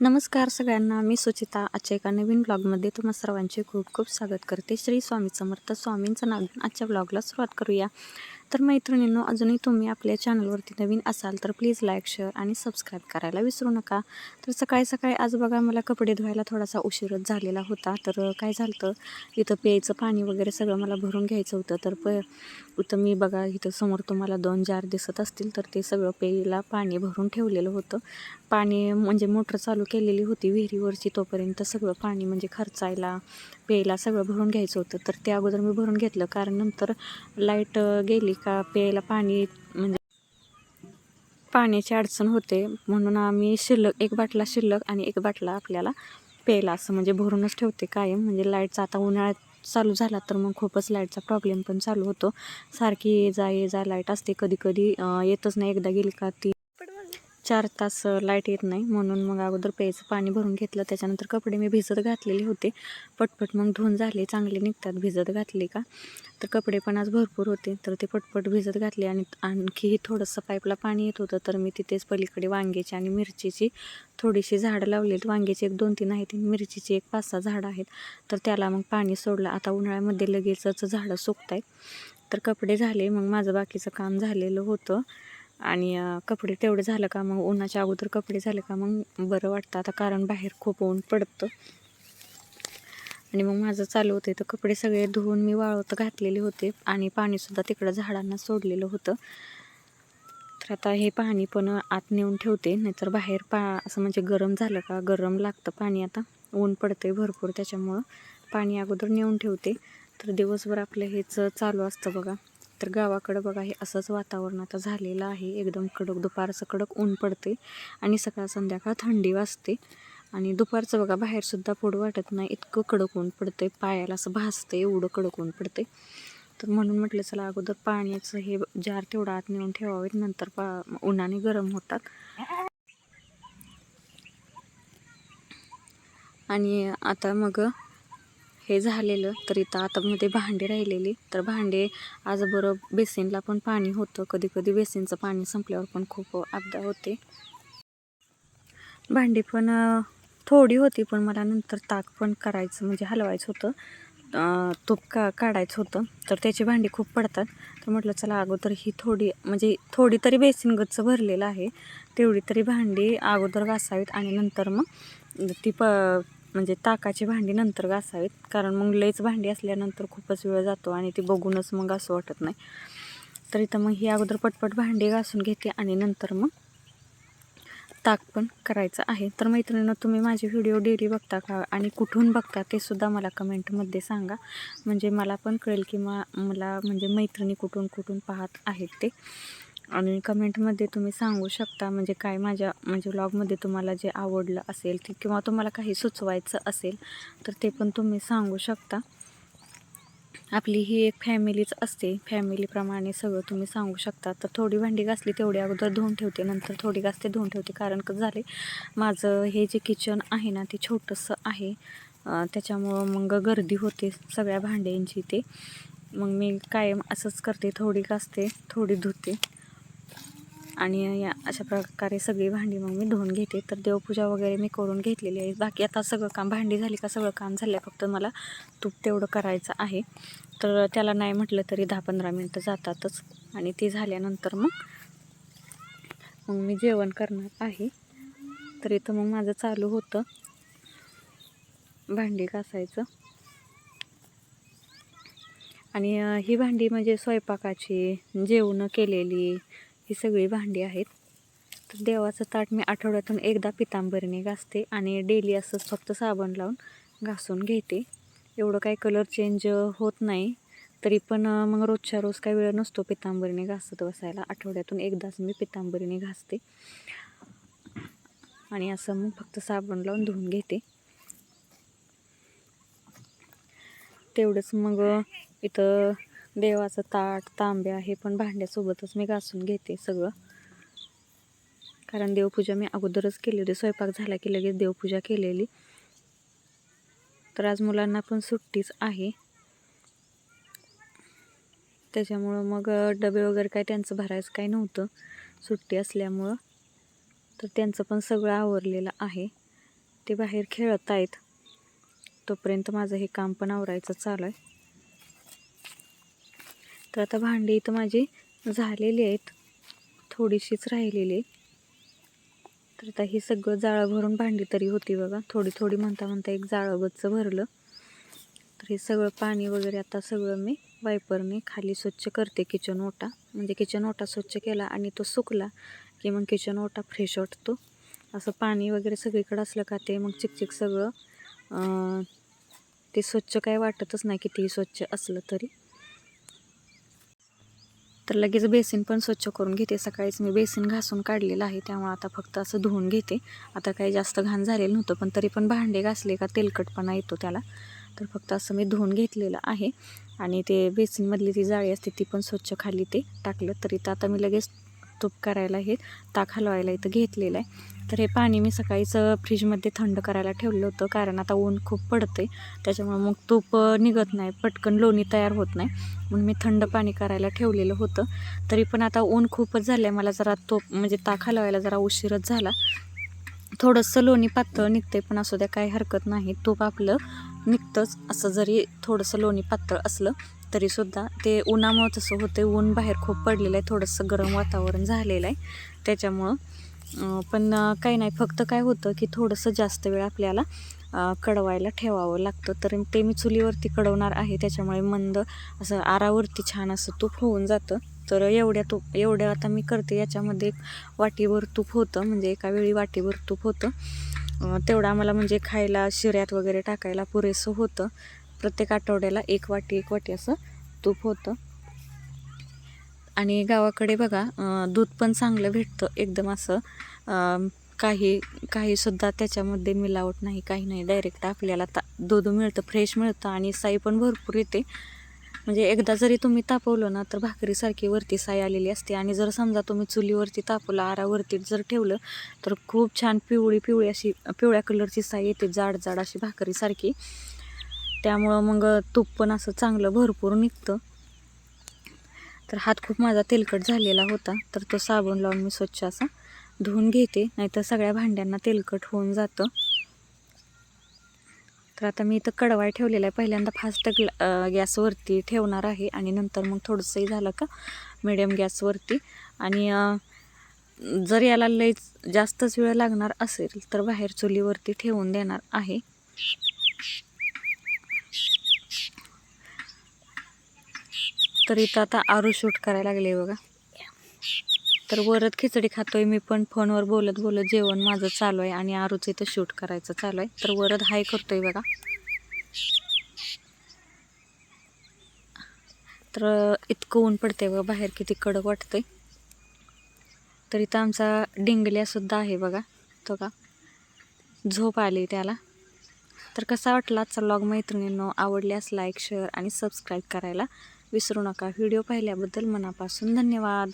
नमस्कार सगळ्यांना मी सुचिता. आजच्या एका नवीन ब्लॉगमध्ये तुम्हा सर्वांचे खूप खूप स्वागत करते. श्री स्वामी समर्थ स्वामींचं नाव घेऊन आजच्या ब्लॉगला सुरुवात करूया. तर मैत्रिणींनो अजूनही तुम्ही आपल्या चॅनलवरती नवीन असाल तर प्लीज लाईक शेअर आणि सबस्क्राईब करायला विसरू नका. तर सकाळी सकाळी आज बघा मला कपडे धुवायला थोडासा उशीरच झालेला होता. तर काय झालं इथं प्यायचं पाणी वगैरे सगळं मला भरून घ्यायचं होतं. तर प इथं मी बघा इथं समोर तुम्हाला दोन जार दिसत असतील तर ते सगळं प्यायला पाणी भरून ठेवलेलं होतं. पाणी म्हणजे मोटर चालू केलेली होती विहिरीवरची तोपर्यंत सगळं पाणी म्हणजे खर्चायला प्यायला सगळं भरून घ्यायचं होतं. तर ते अगोदर मी भरून घेतलं कारण नंतर लाइट गेली का प्यायला पाणी म्हणजे पाण्याची अडचण होते. म्हणून आम्ही शिल्लक एक बाटला शिल्लक आणि एक बाटला आपल्याला प्यायला असं म्हणजे भरूनच ठेवते कायम. म्हणजे लाईटचा आता उन्हाळ्यात चालू झाला तर मग खूपच लाईटचा प्रॉब्लेम पण चालू होतो. सारखी ये जा ये जा लाइट असते. कधी कधी येतच नाही. एकदा गेली का ती चार तास लाइट येत नाही. म्हणून मग अगोदर प्यायचं पाणी भरून घेतलं. त्याच्यानंतर कपडे मी भिजत घातलेले होते. पटपट मग धुवून झाले. चांगले निघतात. भिजत घातले का? तर कपडे पण आज भरपूर होते. तर ते पटपट भिजत घातले आणि आणखीही थोडंसं पाईपला पाणी येत होतं. तर मी तिथेच पलीकडे वांग्याची आणि मिरचीची थोडीशी झाडं लावलेली वांग्याची एक दोन तीन आहेत मिरचीची एक पाच सहा झाडं आहेत. तर त्याला मग पाणी सोडलं. आता उन्हाळ्यामध्ये लगेचच झाडं सुकत आहेत तर कपडे झाले. मग माझं बाकीचं काम झालेलं होतं. आणि कपडे तेवढे झालं का मग उन्हाच्या अगोदर कपडे झाले का मग बरं वाटतं. आता कारण बाहेर खूप ऊन पडतं. आणि मग माझं चालू होते तर कपडे सगळे धुवून मी वाळवत घातलेले होते आणि पाणीसुद्धा तिकडं झाडांना सोडलेलं होतं. तर आता हे पाणी पण आत नेऊन ठेवते नाहीतर बाहेर पा असं म्हणजे गरम झालं का गरम लागतं पाणी आता. ऊन पडते भरपूर त्याच्यामुळं. पाणी अगोदर नेऊन ठेवते. तर दिवसभर आपलं हेच चालू असतं बघा. तर गावाकडं बघा हे असंच वातावरण आता झालेलं आहे. एकदम कडक दुपारचं कडक ऊन पडते आणि सकाळ संध्याकाळ थंडी वाजते. आणि दुपारचं बघा बाहेरसुद्धा पुढं वाटत नाही. इतकं कडक ऊन पडते पायाला असं भासते एवढं कडक ऊन पडते तर म्हणून म्हटलं चला अगोदर पाण्याचं हे जार तेवढं आत नेऊन ठेवावेत नंतर पा उन्हाने गरम होतात. आणि आता मग हे झालेलं. तर इथं आता मध्ये भांडे राहिलेली. तर भांडे आज बरं बेसिनला पण पाणी होतं. कधी कधी बेसिनचं पाणी संपल्यावर पण खूप आपदा होते. भांडी पण थोडी होती पण मला नंतर ताक पण करायचं म्हणजे हलवायचं होतं. तूप का काढायचं होतं. तर त्याची भांडी खूप पडतात. तर म्हटलं चला अगोदर ही थोडी म्हणजे थोडी तरी बेसिन गच्च भरलेलं आहे. तेवढी तरी भांडी अगोदर घासावीत आणि नंतर मग ती प म्हणजे ताकाची भांडी नंतर घासावीत. कारण मग लईच भांडी असल्यानंतर खूपच वेळ जातो आणि ती बघूनच मग असं वाटत नाही. तर इथं मग ही अगोदर पटपट भांडी घासून घेते आणि नंतर मग ताक पण करायचं आहे. तर मैत्रिणींनो तुम्ही माझे व्हिडिओ डेली बघता का? आणि कुठून बघता ते सुद्धा मला कमेंटमध्ये सांगा. म्हणजे मला पण कळेल की मा मला म्हणजे मैत्रिणी कुठून कुठून पाहत आहेत ते. आणि कमेंटमध्ये तुम्ही सांगू शकता म्हणजे काय माझ्या म्हणजे व्लॉगमध्ये तुम्हाला जे आवडलं असेल ते किंवा तुम्हाला काही सुचवायचं असेल तर ते पण तुम्ही सांगू शकता. आपली ही एक फॅमिलीच असते. फॅमिलीप्रमाणे सगळं तुम्ही सांगू शकता. तर थोडी भांडी घासली तेवढी अगोदर धुवून ठेवते. नंतर थोडी घासते धुवून ठेवते. कारण कसं झाले माझं हे जे किचन आहे ना ते छोटंसं आहे. त्याच्यामुळं मग गर्दी होते सगळ्या भांड्यांची ते. मग मी कायम असंच करते. थोडी घासते थोडी धुते. आणि या अशा प्रकारे सगळी भांडी मग मी धुवून घेते. तर देवपूजा वगैरे मी करून घेतलेली आहे. बाकी आता सगळं काम भांडी झाली का सगळं काम झालं फक्त मला तूप तेवढं करायचं आहे. तर त्याला नाही म्हटलं तरी दहा पंधरा मिनटं जातातच. आणि ती झाल्यानंतर मग मग मी जेवण करणार आहे. तर इथं मग माझं चालू होतं. भांडी घासायचं. आणि ही भांडी म्हणजे स्वयंपाकाची जेवणं केलेली ही सगळी भांडी आहेत. तर देवाचं ताट मी आठवड्यातून एकदा पितांबरीने घासते आणि डेली असंच फक्त साबण लावून घासून घेते. एवढं काही कलर चेंज होत नाही तरी पण मग रोजच्या रोज काही वेळ नसतो पितांबरीने घासत बसायला. आठवड्यातून एकदाच मी पितांबरीने घासते. आणि असं मग फक्त साबण लावून धुवून घेते. तेवढंच मग इथं देवाचं ताट तांब्या हे पण भांड्यासोबतच मी घासून घेते सगळं. कारण देवपूजा मी अगोदरच केली होती. स्वयंपाक झाला की लगेच देवपूजा केलेली. तर आज मुलांना पण सुट्टीच आहे. त्याच्यामुळं मग डबे वगैरे काय त्यांचं भरायचं काही नव्हतं. सुट्टी असल्यामुळं. तर त्यांचं पण सगळं आवरलेलं आहे. ते बाहेर खेळत आहेत. तोपर्यंत माझं हे काम पण आवरायचं चालू आहे. तर आता भांडी इथं माझी झालेली आहेत. थोडीशीच राहिलेली. तर आता ही सगळं जाळं भरून भांडी तरी होती बघा. थोडी थोडी म्हणता म्हणता एक जाळं गच्च भरलं. तर हे सगळं पाणी वगैरे आता सगळं मी वायपरने खाली स्वच्छ करते किचन ओटा. म्हणजे किचन ओटा स्वच्छ केला आणि तो सुकला की मग किचन ओटा फ्रेश वाटतो. असं पाणी वगैरे सगळीकडे असलं का ते मग चिकचिक सगळं ते स्वच्छ काय वाटतच नाही कितीही स्वच्छ असलं तरी. तर लगेच बेसिन पण स्वच्छ करून घेते. सकाळीच मी बेसिन घासून काढलेलं आहे. त्यामुळे आता फक्त असं धुवून घेते. आता काही जास्त घाण झालेलं नव्हतं पण तरी पण भांडे घासले का तेलकटपणा येतो त्याला. तर फक्त असं मी धुवून घेतलेलं आहे. आणि ते बेसिनमधली ती जाळी असते ती पण स्वच्छ खाली ते टाकलं तरी तर आता मी लगेच तूप करायला हे ताक हलवायला इथं घेतलेलं आहे. तर हे पाणी मी सकाळीच फ्रीजमध्ये थंड करायला ठेवलं होतं. कारण आता ऊन खूप पडतं आहे त्याच्यामुळे मग तूप निघत नाही. पटकन लोणी तयार होत नाही. म्हणून मी थंड पाणी करायला ठेवलेलं होतं. तरी पण आता ऊन खूपच झालं आहे मला जरा तोप म्हणजे ताक हलवायला जरा उशीरच झाला. थोडंसं लोणी पातळ निघते पण असू द्या काही हरकत नाही. तूप आपलं निघतंच. असं जरी थोडंसं लोणी पातळ असलं तरीसुद्धा ते उन्हामुळं तसं होतं ऊन बाहेर खूप पडलेलं आहे. थोडंसं गरम वातावरण झालेलं आहे. त्याच्यामुळं पण काही नाही. फक्त काय होतं की थोडंसं जास्त वेळ आपल्याला कडवायला ठेवावं लागतं. तर ते मी चुलीवरती कडवणार आहे. त्याच्यामुळे मंद असं आरावरती छान असं तूप होऊन जातं. तर एवढ्या तूप एवढ्या आता मी करते. याच्यामध्ये एक वाटीभर तूप होतं. म्हणजे एका वेळी वाटीभर तूप होतं. तेवढा तेवढं आम्हाला म्हणजे खायला शिऱ्यात वगैरे टाकायला पुरेसं होतं. प्रत्येक आठवड्याला एक वाटी एक वाटी असं तूप होतं. आणि गावाकडे बघा दूध पण चांगलं भेटतं एकदम असं. काही काहीसुद्धा त्याच्यामध्ये मिलावट नाही काही नाही. डायरेक्ट आपल्याला ता दूध मिळतं फ्रेश मिळतं आणि साई पण भरपूर येते. म्हणजे एकदा जरी तुम्ही तापवलं ना तर भाकरीसारखी वरती साई आलेली असते. आणि जर समजा तुम्ही चुलीवरती तापवलं आरावरती जर ठेवलं तर खूप छान पिवळी पिवळी अशी पिवळ्या कलरची साई येते जाड जाड अशी भाकरीसारखी. त्यामुळं मग तूप पण असं चांगलं भरपूर निघतं. तर हात खूप माझा तेलकट झालेला होता तर तो साबण लावून मी स्वच्छ असा धुवून घेते नाहीतर सगळ्या भांड्यांना तेलकट होऊन जातं. तर आता मी इथं कडवाय ठेवलेला आहे. पहिल्यांदा फास्ट गॅसवरती ठेवणार आहे आणि नंतर मग थोडंसंही झालं का मिडियम गॅसवरती. आणि जर याला लईच जास्तच वेळ लागणार असेल तर बाहेर चुलीवरती ठेवून देणार आहे. तर इथं आता आरू शूट करायला लागले बघा. तर वरत खिचडी खातोय मी पण फोनवर बोलत बोलत जेवण माझं चालू आहे आणि आरूचं इथं शूट करायचं चालू आहे. तर वरद हाय करतोय बघा. तर इतकं ऊन पडतंय बघा बाहेर किती कडक वाटतंय. तर इथं आमचा डिंगल्यासुद्धा आहे बघा. तो का? झोप आली त्याला. तर कसा वाटला आजचा व्लॉग मैत्रिणींनो आवडल्यास लाईक शेअर आणि सबस्क्राईब करायला. विसरू नका. व्हिडिओ पाहिल्याबद्दल मनापासून धन्यवाद.